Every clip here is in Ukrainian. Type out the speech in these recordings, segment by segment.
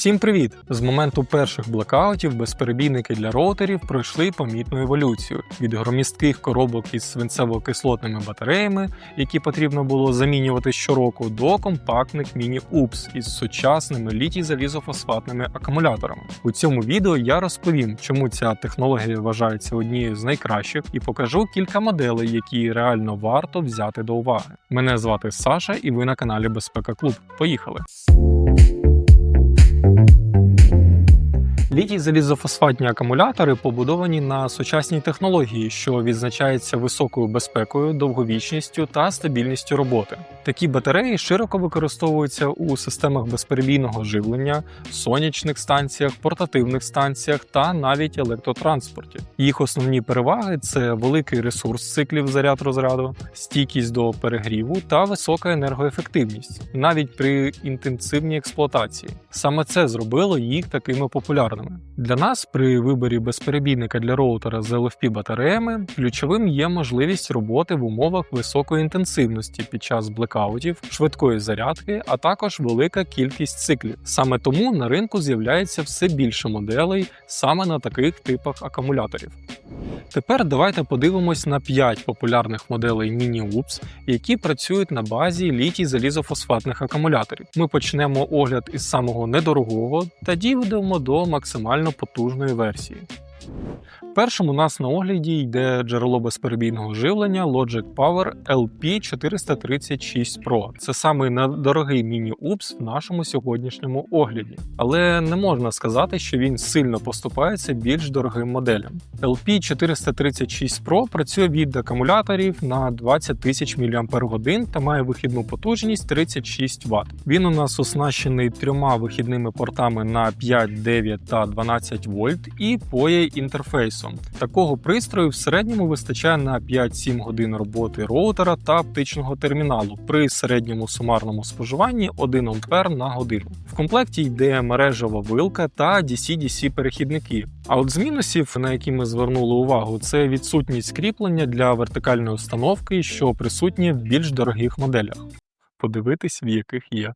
Всім привіт! З моменту перших блекаутів безперебійники для роутерів пройшли помітну еволюцію від громістких коробок із свинцево-кислотними батареями, які потрібно було замінювати щороку, до компактних міні-упс із сучасними літій залізофосфатними акумуляторами. У цьому відео я розповім, чому ця технологія вважається однією з найкращих, і покажу кілька моделей, які реально варто взяти до уваги. Мене звати Саша, і ви на каналі Безпека Клуб. Поїхали! Літій залізофосфатні акумулятори побудовані на сучасній технології, що відзначається високою безпекою, довговічністю та стабільністю роботи. Такі батареї широко використовуються у системах безперебійного живлення, сонячних станціях, портативних станціях та навіть електротранспорті. Їх основні переваги це великий ресурс циклів заряд розряду, стійкість до перегріву та висока енергоефективність, навіть при інтенсивній експлуатації. Саме це зробило їх такими популярними. Для нас при виборі безперебійника для роутера з LFP батареями ключовим є можливість роботи в умовах високої інтенсивності під час блекаутів, швидкої зарядки, а також велика кількість циклів. Саме тому на ринку з'являється все більше моделей саме на таких типах акумуляторів. Тепер давайте подивимось на 5 популярних моделей Mini-UPS, які працюють на базі літій залізофосфатних акумуляторів. Ми почнемо огляд із самого недорогого та дійдемо до максимально потужної версії. Першим у нас на огляді йде джерело безперебійного живлення Logic Power LP436 Pro. Це самий недорогий міні-упс в нашому сьогоднішньому огляді. Але не можна сказати, що він сильно поступається більш дорогим моделям. LP436 Pro працює від акумуляторів на 20 тисяч мАч та має вихідну потужність 36 Вт. Він у нас оснащений трьома вихідними портами на 5, 9 та 12 вольт і POE інтерфейсом. Такого пристрою в середньому вистачає на 5-7 годин роботи роутера та оптичного терміналу при середньому сумарному споживанні 1 А на годину. В комплекті йде мережева вилка та DC-DC перехідники. А от з мінусів, на які ми звернули увагу, це відсутність кріплення для вертикальної установки, що присутні в більш дорогих моделях. Подивитись, в яких є.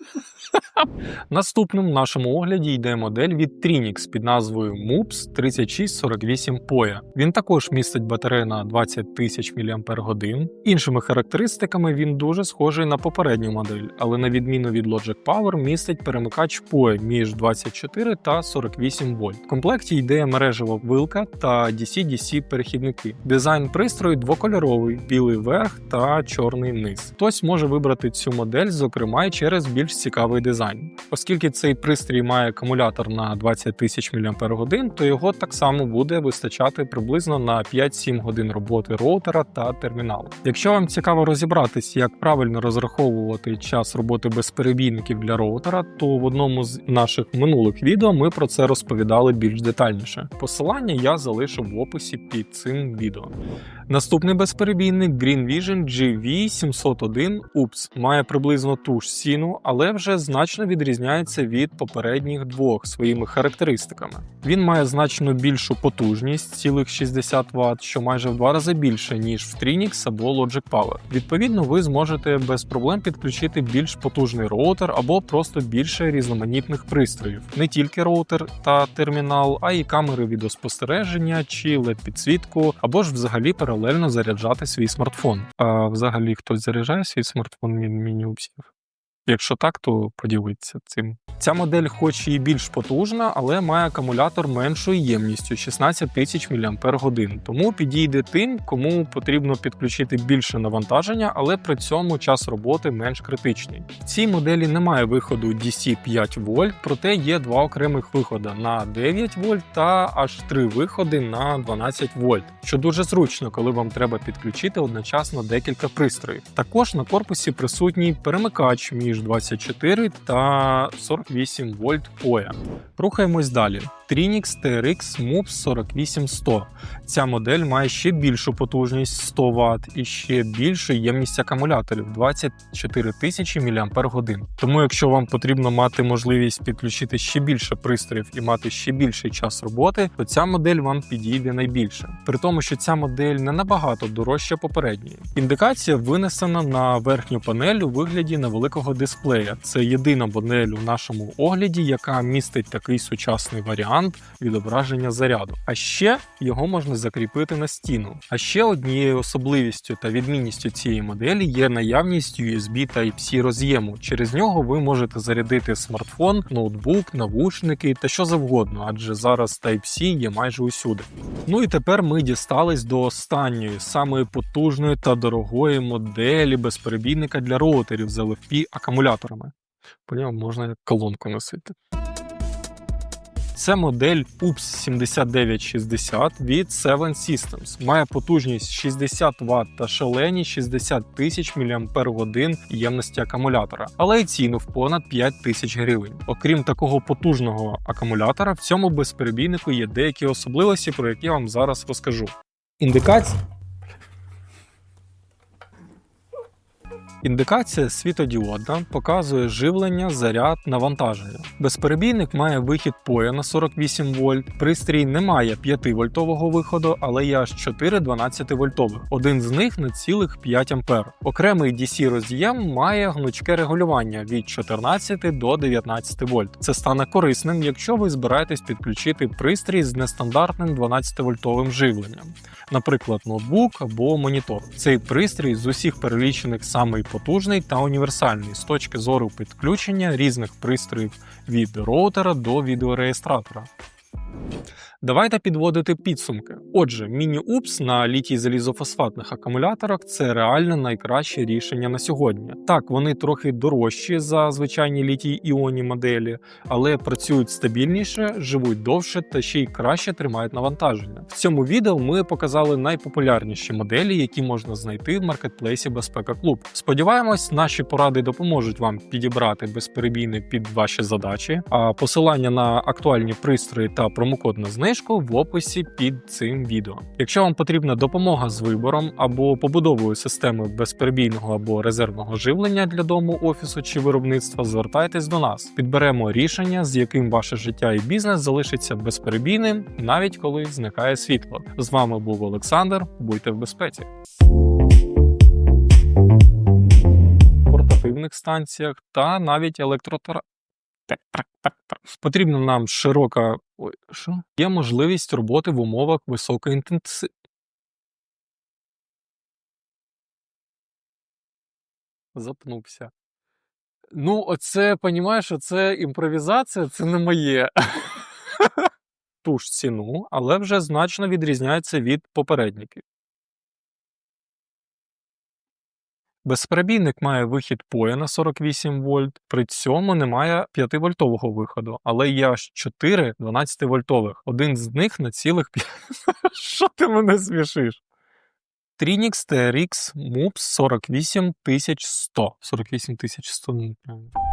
Наступним в нашому огляді йде модель від Trinix під назвою MUPS 3648 POE. Він також містить батарею на 20 тисяч мАч. Іншими характеристиками він дуже схожий на попередню модель, але на відміну від Logic Power містить перемикач POE між 24 та 48 вольт. В комплекті йде мережева вилка та DC-DC перехідники. Дизайн пристрою двокольоровий, білий верх та чорний низ. Хтось може вибрати цю модель, зокрема й через більш цікавий дизайн. Оскільки цей пристрій має акумулятор на 20 тисяч мАч, то його так само буде вистачати приблизно на 5-7 годин роботи роутера та терміналу. Якщо вам цікаво розібратись, як правильно розраховувати час роботи безперебійників для роутера, то в одному з наших минулих відео ми про це розповідали більш детальніше. Посилання я залишу в описі під цим відео. Наступний безперебійник Green Vision GV701 UPS має приблизно ту ж ціну, але вже значно відрізняється від попередніх двох своїми характеристиками. Він має значно більшу потужність цілих 60 Вт, що майже в два рази більше, ніж в Trinix або Logic Power. Відповідно, ви зможете без проблем підключити більш потужний роутер або просто більше різноманітних пристроїв, не тільки роутер та термінал, а й камери відеоспостереження чи led підсвітку або ж взагалі паралельно заряджати свій смартфон. А взагалі хтось заряджає свій смартфон від міні-упсів? Якщо так, то поділіться цим. Ця модель, хоч і більш потужна, але має акумулятор меншою ємністю 16 тисяч мАч, тому підійде тим, кому потрібно підключити більше навантаження, але при цьому час роботи менш критичний. В цій моделі немає виходу DC 5 вольт, проте є два окремих виходи на 9 вольт та аж три виходи на 12 вольт, що дуже зручно, коли вам треба підключити одночасно декілька пристроїв. Також на корпусі присутній перемикач між 24 та 48 вольт POE. Рухаємось далі. Trinix TRX MUPS 48100. Ця модель має ще більшу потужність 100 Вт і ще більшу ємність акумуляторів 24 тисячі мАч. Тому, якщо вам потрібно мати можливість підключити ще більше пристроїв і мати ще більший час роботи, то ця модель вам підійде найбільше. При тому, що ця модель не набагато дорожча попередньої. Індикація винесена на верхню панель у вигляді невеликого дисплея. Це єдина модель у нашому огляді, яка містить такий сучасний варіант відображення заряду. А ще його можна закріпити на стіну. А ще однією особливістю та відмінністю цієї моделі є наявність USB Type-C роз'єму. Через нього ви можете зарядити смартфон, ноутбук, навушники та що завгодно, адже зараз Type-C є майже усюди. Ну і тепер ми дістались до останньої, самої потужної та дорогої моделі безперебійника для роутерів з LFP акумуляторами. По ньому можна колонку носити. Це модель UPS 7960 від Seven Systems. Має потужність 60 Вт та шалені 60 тисяч мАч ємності акумулятора, але й ціну в понад 5 тисяч гривень. Окрім такого потужного акумулятора, в цьому безперебійнику є деякі особливості, про які я вам зараз розкажу. Індикація. Індикація світодіодна показує живлення, заряд, навантаження. Безперебійник має вихід поя на 48 вольт. Пристрій не має 5 вольтового виходу, але є аж 4 12 вольтових. Один з них на цілих 5 ампер. Окремий DC роз'єм має гнучке регулювання від 14 до 19 вольт. Це стане корисним, якщо ви збираєтесь підключити пристрій з нестандартним 12 вольтовим живленням, наприклад, ноутбук або монітор. Цей пристрій з усіх перелічених самий потужний та універсальний з точки зору підключення різних пристроїв від роутера до відеореєстратора. Давайте підводити підсумки. Отже, міні-упс на літій залізофосфатних акумуляторах це реально найкраще рішення на сьогодні. Так, вони трохи дорожчі за звичайні літій іонні моделі, але працюють стабільніше, живуть довше та ще й краще тримають навантаження. В цьому відео ми показали найпопулярніші моделі, які можна знайти в маркетплейсі Безпека Клуб. Сподіваємось, наші поради допоможуть вам підібрати безперебійник під ваші задачі. А посилання на актуальні пристрої та промокод на знижку в описі під цим відео. Якщо вам потрібна допомога з вибором або побудовою системи безперебійного або резервного живлення для дому, офісу чи виробництва, звертайтесь до нас. Підберемо рішення, з яким ваше життя і бізнес залишиться безперебійним, навіть коли зникає світло. З вами був Олександр. Будьте в безпеці. Портативних станціях та навіть електротара. Потрібна нам широка. Ой, що? Є можливість роботи в умовах високої інтенсивності. Запнувся. Ну, оце, понімаєш, оце імпровізація, це не моє. Ту ж ціну, але вже значно відрізняється від попередників. Безперебійник має вихід поя на 48 вольт, при цьому немає 5 вольтового виходу, але є аж 4 12 вольтових. Один з них на цілих 5. Що ти мене смішиш? Trinix TRX MUPS 48100. 48100.